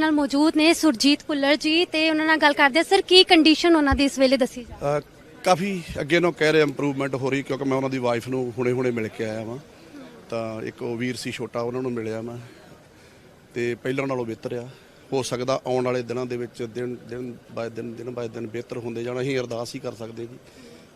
ਨਾਲ ਮੌਜੂਦ ਨੇ ਸੁਰਜੀਤ ਭੁੱਲਰ ਜੀ ਤੇ ਉਹਨਾਂ ਨਾਲ ਗੱਲ ਕਰਦੇ ਹਾਂ। ਸਰ ਕੀ ਕੰਡੀਸ਼ਨ ਉਹਨਾਂ ਦੀ ਇਸ ਵੇਲੇ ਦੱਸੀ ਜਾ ਅ, ਕਾਫੀ ਅੱਗੇ ਨੂੰ ਕਹਿ ਰਹੇ ਇੰਪਰੂਵਮੈਂਟ ਹੋ ਰਹੀ ਕਿਉਂਕਿ ਮੈਂ ਉਹਨਾਂ ਦੀ ਵਾਈਫ ਨੂੰ ਹੁਣੇ-ਹੁਣੇ ਮਿਲ ਕੇ ਆਇਆ ਵਾਂ। ਤਾਂ ਇੱਕ ਉਹ ਵੀਰ ਸੀ ਛੋਟਾ ਉਹਨਾਂ ਨੂੰ ਮਿਲਿਆ ਮੈਂ। ਤੇ ਪਹਿਲਾਂ ਨਾਲੋਂ ਬਿਹਤਰ ਆ ਹੋ ਸਕਦਾ ਆਉਣ ਵਾਲੇ ਦਿਨਾਂ ਦੇ ਵਿੱਚ ਦਿਨ ਦਿਨ ਬਾਏ ਦਿਨ ਦਿਨ ਬਾਏ ਦਿਨ ਬਿਹਤਰ ਹੁੰਦੇ ਜਾਣਾ। ਅਸੀਂ ਅਰਦਾਸ ਹੀ ਕਰ ਸਕਦੇ ਜੀ।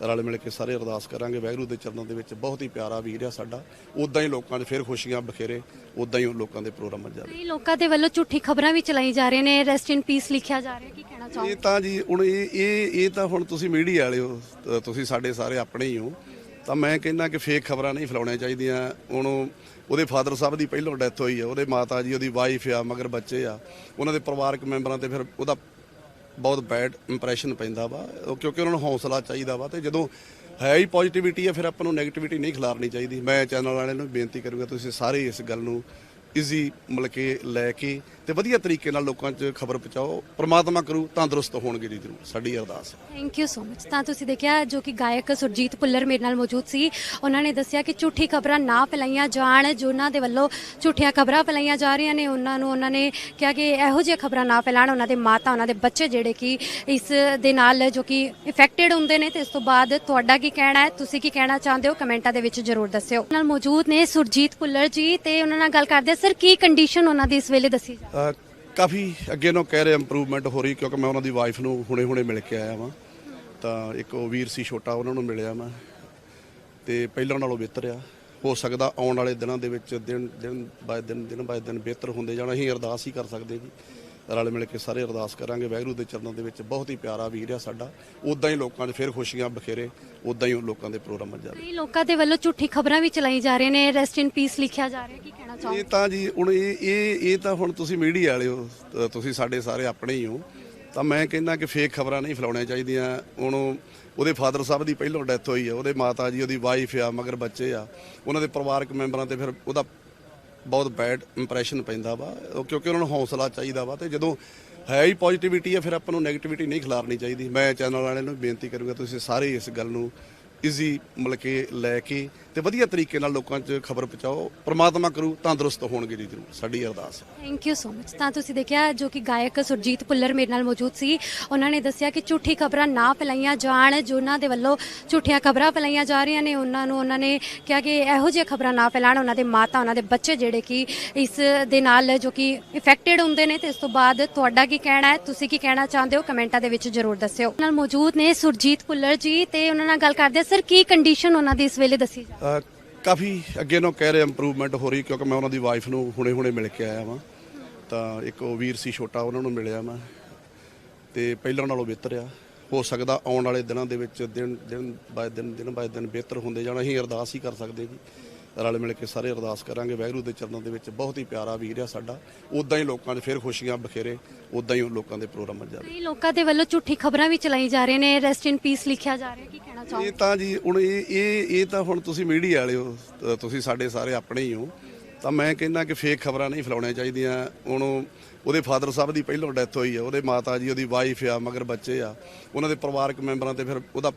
ਰਲ ਮਿਲ ਕੇ ਸਾਰੇ ਅਰਦਾਸ ਕਰਾਂਗੇ। ਵਾਹਿਗੁਰੂ ਦੇ ਚਰਨਾਂ ਦੇ ਵਿੱਚ ਬਹੁਤ ਹੀ ਪਿਆਰਾ ਵੀਰ ਆ ਸਾਡਾ। ਉਦਾਂ ਹੀ ਲੋਕਾਂ 'ਚ ਫਿਰ ਖੁਸ਼ੀਆਂ ਬਖੇਰੇ ਉਦਾਂ ਹੀ ਉਹ ਲੋਕਾਂ ਦੇ ਪ੍ਰੋਗਰਾਮ ਜਾਵੇ। ਕਈ ਲੋਕਾਂ ਦੇ ਵੱਲੋਂ ਝੂਠੀ ਖਬਰਾਂ ਵੀ ਚਲਾਈ ਜਾ ਰਹੀਆਂ ਨੇ। ਰੈਸਟ ਇਨ ਪੀਸ ਲਿਖਿਆ ਜਾ ਰਿਹਾ ਕੀ ਕਹਿਣਾ ਇਹ ਚਾਹੋਗੇ ਤਾਂ ਜੀ ਹੁਣ ਇਹ ਇਹ ਇਹ ਤਾਂ ਹੁਣ ਤੁਸੀਂ ਮੀਡੀਆ ਵਾਲੇ ਹੋ ਤੁਸੀਂ ਸਾਡੇ ਸਾਰੇ ਆਪਣੇ ਹੀ ਹੋ। ਤਾਂ ਮੈਂ ਕਹਿੰਦਾ ਕਿ ਫੇਕ ਖਬਰਾਂ ਨਹੀਂ ਫੈਲਾਉਣੀਆਂ ਚਾਹੀਦੀਆਂ। ਹੁਣ ਉਹਦੇ ਫਾਦਰ ਸਾਹਿਬ ਦੀ ਪਹਿਲੋਂ ਡੈਥ ਹੋਈ ਆ ਉਹਦੇ ਮਾਤਾ ਜੀ ਉਹਦੀ ਵਾਈਫ ਆ ਮਗਰ ਬੱਚੇ ਆ। ਉਹਨਾਂ ਦੇ ਪਰਿਵਾਰਕ ਮੈਂਬਰਾਂ ਤੇ ਫਿਰ ਉਹਦਾ ਬਹੁਤ ਬੈਡ ਇੰਪ੍ਰੈਸ਼ਨ ਪੈਂਦਾ ਵਾ। ਉਹ ਕਿਉਂਕਿ ਉਹਨਾਂ ਨੂੰ ਹੌਸਲਾ ਚਾਹੀਦਾ ਵਾ ਤੇ ਜਦੋਂ ਹੈ ਹੀ ਪੋਜ਼ਿਟਿਵਿਟੀ ਆ, ਫਿਰ ਆਪਾਂ ਨੂੰ 네ਗੇਟਿਵਿਟੀ ਨਹੀਂ ਖਿਲਾਰਨੀ ਚਾਹੀਦੀ। ਮੈਂ ਚੈਨਲ ਵਾਲਿਆਂ ਨੂੰ ਬੇਨਤੀ ਕਰੂੰਗਾ, ਤੁਸੀਂ ਸਾਰੇ ਇਸ ਗੱਲ ਨੂੰ ਇਜ਼ੀ ਮਤਲਬ ਕਿ ਲੈ ਕੇ ਤੇ ਵਧੀਆ ਤਰੀਕੇ ਨਾਲ ਲੋਕਾਂ 'ਚ ਖਬਰ ਪਹੁੰਚਾਓ, ਪ੍ਰਮਾਤਮਾ ਕਰੂ, ਤੰਦਰੁਸਤ ਹੋਣਗੇ ਜੀ ਜ਼ਰੂਰ, ਸਾਡੀ ਅਰਦਾਸ ਹੈ। ਥੈਂਕ ਯੂ ਸੋ ਮਚ ਤਾਂ ਤੁਸੀਂ ਦੇਖਿਆ ਜੋ ਕਿ ਗਾਇਕ ਸੁਰਜੀਤ ਭੁੱਲਰ ਮੇਰੇ ਨਾਲ ਮੌਜੂਦ ਸੀ, ਉਹਨਾਂ ਨੇ ਦੱਸਿਆ ਕਿ ਝੂਠੀ ਖਬਰਾਂ ਨਾ ਫੈਲਾਈਆਂ ਜਾਣ, ਜੋ ਦੇ ਵੱਲੋਂ ਝੂਠੀਆਂ ਖਬਰਾਂ ਫੈਲਾਈਆਂ ਜਾ ਰਹੀਆਂ ਨੇ, ਉਹਨਾਂ ਨੂੰ ਉਹਨਾਂ ਨੇ ਕਿਹਾ ਕਿ ਇਹੋ ਜਿਹੀਆਂ ਖਬਰਾਂ ਨਾ ਫੈਲਾਣ ਉਹਨਾਂ ਦੇ ਮਾਤਾ, ਉਹਨਾਂ ਦੇ ਬੱਚੇ ਜਿਹੜੇ ਕਿ ਇਸ ਦੇ ਨਾਲ ਜੋ ਕਿ ਇਫੈਕਟਡ ਹੁੰਦੇ ਨੇ, ਤੇ ਇਸ ਤੋਂ ਬਾਅਦ ਤੁਹਾਡਾ ਕੀ ਕਹਿਣਾ ਹੈ, ਤੁਸੀਂ ਕੀ ਕਹਿਣਾ ਚਾਹੁੰਦੇ ਹੋ, ਕਮੈਂਟਾਂ ਦੇ ਵਿੱਚ ਜ਼ਰੂਰ ਦੱਸਿਓ। ਨਾਲ ਮੌਜੂਦ ਨੇ ਸੁਰਜੀਤ ਭੁੱਲਰ ਜੀ, ਤੇ ਉਹਨਾਂ ਨਾਲ ਗੱਲ ਕਰਦੇ ਸਰ ਕੀ ਕੰਡੀਸ਼ਨ ਉਹਨਾਂ ਦੀ ਇਸ ਵੇਲੇ ਦੱਸੀ ਜਾ ਅ, ਕਾਫੀ ਅੱਗੇ ਨੂੰ ਕਹਿ ਰਹੇ ਇੰਪਰੂਵਮੈਂਟ ਹੋ ਰਹੀ ਕਿਉਂਕਿ ਮੈਂ ਉਹਨਾਂ ਦੀ ਵਾਈਫ ਨੂੰ ਹੁਣੇ-ਹੁਣੇ ਮਿਲ ਕੇ ਆਇਆ ਵਾਂ। ਤਾਂ ਇੱਕ ਉਹ ਵੀਰ ਸੀ ਛੋਟਾ ਉਹਨਾਂ ਨੂੰ ਮਿਲਿਆ ਮੈਂ। ਤੇ ਪਹਿਲਾਂ ਨਾਲੋਂ ਬਿਹਤਰ ਆ। ਹੋ ਸਕਦਾ ਆਉਣ ਵਾਲੇ ਦਿਨਾਂ ਦੇ ਵਿੱਚ ਦਿਨ ਦਿਨ ਬਾਏ ਦਿਨ ਦਿਨ ਬਾਏ ਦਿਨ ਬਿਹਤਰ ਹੁੰਦੇ ਜਾਣਾ। ਅਸੀਂ ਅਰਦਾਸ ਹੀ ਕਰ ਸਕਦੇ ਜੀ। ਰਲ ਮਿਲ ਕੇ ਸਾਰੇ ਅਰਦਾਸ ਕਰਾਂਗੇ। ਵਾਹਿਗੁਰੂ ਦੇ ਚਰਨਾਂ ਦੇ ਵਿੱਚ ਬਹੁਤ ਹੀ ਪਿਆਰਾ ਵੀਰ ਆ ਸਾਡਾ। ਉਦਾਂ ਹੀ ਲੋਕਾਂ 'ਚ ਫਿਰ ਖੁਸ਼ੀਆਂ ਬਖੇਰੇ ਉਦਾਂ ਹੀ ਉਹ ਲੋਕਾਂ ਦੇ ਪ੍ਰੋਗਰਾਮ ਜਾਵੇ। ਕਈ ਲੋਕਾਂ ਦੇ ਵੱਲੋਂ ਝੂਠੀ ਖਬਰਾਂ ਵੀ ਚਲਾਈ ਜਾ ਰਹੀਆਂ ਨੇ। ਰੈਸਟ ਇਨ ਪੀਸ ਲਿਖਿਆ ਜਾ ਰਿਹਾ। ਕੀ ਕਹਿਣਾ ਚਾਹੋਗੇ? ਇਹ ਤਾਂ ਜੀ ਹੁਣ ਇਹ ਇਹ ਇਹ ਤਾਂ ਹੁਣ ਤੁਸੀਂ ਮੀਡੀਆ ਵਾਲੇ ਹੋ ਤੁਸੀਂ ਸਾਡੇ ਸਾਰੇ ਆਪਣੇ ਹੀ ਹੋ। ਤਾਂ ਮੈਂ ਕਹਿੰਦਾ ਕਿ ਫੇਕ ਖਬਰਾਂ ਨਹੀਂ ਫੈਲਾਉਣੀਆਂ ਚਾਹੀਦੀਆਂ। ਹੁਣ ਉਹਦੇ ਫਾਦਰ ਸਾਹਿਬ ਦੀ ਪਹਿਲੋਂ ਡੈਥ ਹੋਈ ਆ ਉਹਦੇ ਮਾਤਾ ਜੀ ਉਹਦੀ ਵਾਈਫ ਆ ਮਗਰ ਬੱਚੇ ਆ। ਉਹਨਾਂ ਦੇ ਪਰਿਵਾਰਕ ਮੈਂਬਰਾਂ ਤੇ ਫਿਰ ਉਹਦਾ ਬਹੁਤ ਬੈਡ ਇੰਪ੍ਰੈਸ਼ਨ ਪੈਂਦਾ ਵਾ। ਉਹ ਕਿਉਂਕਿ ਉਹਨਾਂ ਨੂੰ ਹੌਸਲਾ ਚਾਹੀਦਾ ਵਾ ਤੇ ਜਦੋਂ ਹੈ ਹੀ ਪੋਜ਼ਿਟਿਵਿਟੀ ਆ, ਫਿਰ ਆਪਾਂ ਨੂੰ ਨੈਗੇਟਿਵਿਟੀ ਨਹੀਂ ਖਿਲਾਰਨੀ ਚਾਹੀਦੀ। ਮੈਂ ਚੈਨਲ ਵਾਲਿਆਂ ਨੂੰ ਬੇਨਤੀ ਕਰੂੰਗਾ, ਤੁਸੀਂ ਸਾਰੇ ਇਸ ਗੱਲ ਨੂੰ ਈਜ਼ੀ ਮਤਲਬ ਕਿ ਲੈ ਕੇ ਤੇ ਵਧੀਆ ਤਰੀਕੇ ਨਾਲ ਲੋਕਾਂ 'ਚ ਖਬਰ ਪਹੁੰਚਾਓ, ਪ੍ਰਮਾਤਮਾ ਕਰੂ, ਤੰਦਰੁਸਤ ਹੋਣਗੇ ਜੀ ਜ਼ਰੂਰ। ਸਾਡੀ ਅਰਦਾਸ ਹੈ। ਥੈਂਕ ਯੂ ਸੋ ਮਚ ਤਾਂ ਤੁਸੀਂ ਦੇਖਿਆ ਜੋ ਕਿ ਗਾਇਕ ਸੁਰਜੀਤ ਭੁੱਲਰ ਮੇਰੇ ਨਾਲ ਮੌਜੂਦ ਸੀ, ਉਹਨਾਂ ਨੇ ਦੱਸਿਆ ਕਿ ਝੂਠੀ ਖਬਰਾਂ ਨਾ ਫੈਲਾਈਆਂ ਜਾਣ, ਜੋ ਉਹਨਾਂ ਦੇ ਵੱਲੋਂ ਝੂਠੀਆਂ ਖਬਰਾਂ ਫੈਲਾਈਆਂ ਜਾ ਰਹੀਆਂ ਨੇ, ਉਹਨਾਂ ਨੂੰ ਉਹਨਾਂ ਨੇ ਕਿਹਾ ਕਿ ਇਹੋ ਜਿਹੀਆਂ ਖਬਰਾਂ ਨਾ ਫੈਲਾਣ ਉਹਨਾਂ ਦੇ ਮਾਤਾ, ਉਹਨਾਂ ਦੇ ਬੱਚੇ ਜਿਹੜੇ ਕਿ ਇਸ ਦੇ ਨਾਲ ਜੋ ਕਿ ਇਫੈਕਟਡ ਹੁੰਦੇ ਨੇ, ਤੇ ਇਸ ਤੋਂ ਬਾਅਦ ਤੁਹਾਡਾ ਕੀ ਕਹਿਣਾ ਹੈ, ਤੁਸੀਂ ਕੀ ਕਹਿਣਾ ਚਾਹੁੰਦੇ ਹੋ, ਕਮੈਂਟਾਂ ਦੇ ਵਿੱਚ ਜ਼ਰੂਰ ਦੱਸਿਓ। ਨਾਲ ਮੌਜੂਦ ਨੇ ਸੁਰਜੀਤ ਭੁੱਲਰ ਜੀ, ਤੇ ਉਹਨਾਂ ਨਾਲ ਗੱਲ ਕਰਦੇ ਹਾਂ। ਸਰ, ਕੀ ਕੰਡੀਸ਼ਨ ਉਹਨਾਂ ਦੀ ਇਸ ਵੇਲੇ ਦੱਸੀ ਜਾ ਕਾਫੀ ਅੱਗੇ ਨੂੰ ਕਹਿ ਰਹੇ ਇੰਪਰੂਵਮੈਂਟ ਹੋ ਰਹੀ ਕਿਉਂਕਿ ਮੈਂ ਉਹਨਾਂ ਦੀ ਵਾਈਫ ਨੂੰ ਹੁਣੇ-ਹੁਣੇ ਮਿਲ ਕੇ ਆਇਆ ਵਾਂ। ਤਾਂ ਇੱਕ ਉਹ ਵੀਰ ਸੀ ਛੋਟਾ, ਉਹਨਾਂ ਨੂੰ ਮਿਲਿਆ ਮੈਂ। ਤੇ ਪਹਿਲਾਂ ਨਾਲੋਂ ਬਿਹਤਰ ਆ। ਹੋ ਸਕਦਾ ਆਉਣ ਵਾਲੇ ਦਿਨਾਂ ਦੇ ਵਿੱਚ ਦਿਨ ਦਿਨ ਬਾਏ ਦਿਨ ਦਿਨ ਬਾਏ ਦਿਨ ਬਿਹਤਰ ਹੁੰਦੇ ਜਾਣਾ। ਅਸੀਂ ਅਰਦਾਸ ਹੀ ਕਰ ਸਕਦੇ ਜੀ। ਰਲ ਮਿਲ ਕੇ ਸਾਰੇ ਅਰਦਾਸ ਕਰਾਂਗੇ। ਵਾਹਿਗੁਰੂ ਦੇ ਚਰਨਾਂ ਦੇ ਵਿੱਚ ਬਹੁਤ ਹੀ ਪਿਆਰਾ ਵੀਰ ਆ ਸਾਡਾ। ਉਦਾਂ ਹੀ ਲੋਕਾਂ 'ਚ ਫਿਰ ਖੁਸ਼ੀਆਂ ਬਖੇਰੇ ਉਦਾਂ ਹੀ ਲੋਕਾਂ ਦੇ ਪ੍ਰੋਗਰਾਮ ਜਾਵੇ। ਕਈ ਲੋਕਾਂ ਦੇ ਵੱਲੋਂ ਝੂਠੀ ਖਬਰਾਂ ਵੀ ਚਲਾਈ ਜਾ ਰਹੇ ਨੇ। ਰੈਸਟ ਇਨ ਪੀਸ ਲਿਖਿਆ ਜਾ ਰਿਹਾ ਕੀ ਕਹਿਣਾ ਚਾਹੋਗੇ? ਇਹ ਤਾਂ ਜੀ ਹੁਣ ਇਹ ਇਹ ਇਹ ਤਾਂ ਹੁਣ ਤੁਸੀਂ ਮੀਡੀਆ ਵਾਲੇ ਹੋ ਤੁਸੀਂ ਸਾਡੇ ਸਾਰੇ ਆਪਣੇ ਹੀ ਹੋ। ਤਾਂ ਮੈਂ ਕਹਿੰਦਾ ਕਿ ਫੇਕ ਖਬਰਾਂ ਨਹੀਂ ਫੈਲਾਉਣੀਆਂ ਚਾਹੀਦੀਆਂ। ਹੁਣ ਉਹਦੇ ਫਾਦਰ ਸਾਹਿਬ ਦੀ ਪਹਿਲੋਂ ਡੈਥ ਹੋਈ ਆ ਉਹਦੇ ਮਾਤਾ ਜੀ ਉਹਦੀ ਵਾਈਫ ਆ ਮਗਰ ਬੱਚੇ ਆ। ਉਹਨਾਂ ਦੇ ਪਰਿਵਾਰਕ ਮੈਂਬਰਾਂ ਤੇ ਫਿਰ ਉਹਦਾ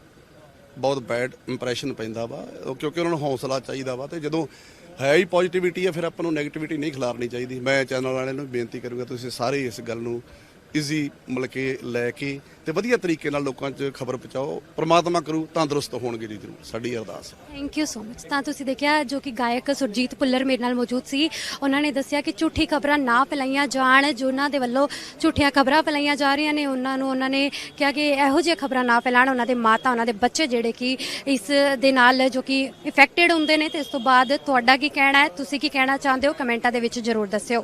ਬਹੁਤ ਬੈਡ ਇੰਪ੍ਰੈਸ਼ਨ ਪੈਂਦਾ ਵਾ। ਉਹ ਕਿਉਂਕਿ ਉਹਨਾਂ ਨੂੰ ਹੌਸਲਾ ਚਾਹੀਦਾ ਵਾ ਤੇ ਜਦੋਂ ਹੈ ਹੀ ਪੋਜ਼ਿਟਿਵਿਟੀ ਆ ਫਿਰ ਆਪਾਂ ਨੂੰ 네ਗੇਟਿਵਿਟੀ ਨਹੀਂ ਖਿਲਾਰਨੀ ਚਾਹੀਦੀ। ਮੈਂ ਚੈਨਲ ਵਾਲਿਆਂ ਨੂੰ ਬੇਨਤੀ ਕਰੂੰਗਾ ਤੁਸੀਂ ਸਾਰੇ ਇਸ ਗੱਲ ਨੂੰ ਇਜ਼ੀ ਮਤਲਬ ਕਿ ਲੈ ਕੇ ਤੇ ਵਧੀਆ ਤਰੀਕੇ ਨਾਲ ਲੋਕਾਂ 'ਚ ਖਬਰ ਪਹੁੰਚਾਓ, ਪ੍ਰਮਾਤਮਾ ਕਰੂ, ਤੰਦਰੁਸਤ ਹੋਣਗੇ ਜੀ ਜ਼ਰੂਰ। ਸਾਡੀ ਅਰਦਾਸ ਹੈ। ਥੈਂਕ ਯੂ ਸੋ ਮਚ ਤਾਂ ਤੁਸੀਂ ਦੇਖਿਆ ਜੋ ਕਿ ਗਾਇਕ ਸੁਰਜੀਤ ਭੁੱਲਰ ਮੇਰੇ ਨਾਲ ਮੌਜੂਦ ਸੀ, ਉਹਨਾਂ ਨੇ ਦੱਸਿਆ ਕਿ ਝੂਠੀ ਖਬਰਾਂ ਨਾ ਫੈਲਾਈਆਂ ਜਾਣ, ਜੋ ਉਹਨਾਂ ਦੇ ਵੱਲੋਂ ਝੂਠੀਆਂ ਖਬਰਾਂ ਫੈਲਾਈਆਂ ਜਾ ਰਹੀਆਂ ਨੇ, ਉਹਨਾਂ ਨੂੰ ਉਹਨਾਂ ਨੇ ਕਿਹਾ ਕਿ ਇਹੋ ਜਿਹੀਆਂ ਖਬਰਾਂ ਨਾ ਫੈਲਾਣ, ਉਹਨਾਂ ਦੇ ਮਾਤਾ, ਉਹਨਾਂ ਦੇ ਬੱਚੇ ਜਿਹੜੇ ਕਿ ਇਸ ਦੇ ਨਾਲ ਜੋ ਕਿ ਇਫੈਕਟਡ ਹੁੰਦੇ ਨੇ, ਤੇ ਇਸ ਤੋਂ ਬਾਅਦ ਤੁਹਾਡਾ ਕੀ ਕਹਿਣਾ ਹੈ, ਤੁਸੀਂ ਕੀ ਕਹਿਣਾ ਚਾਹੁੰਦੇ ਹੋ, ਕਮੈਂਟਾਂ ਦੇ ਵਿੱਚ ਜ਼ਰੂਰ ਦੱਸਿਓ।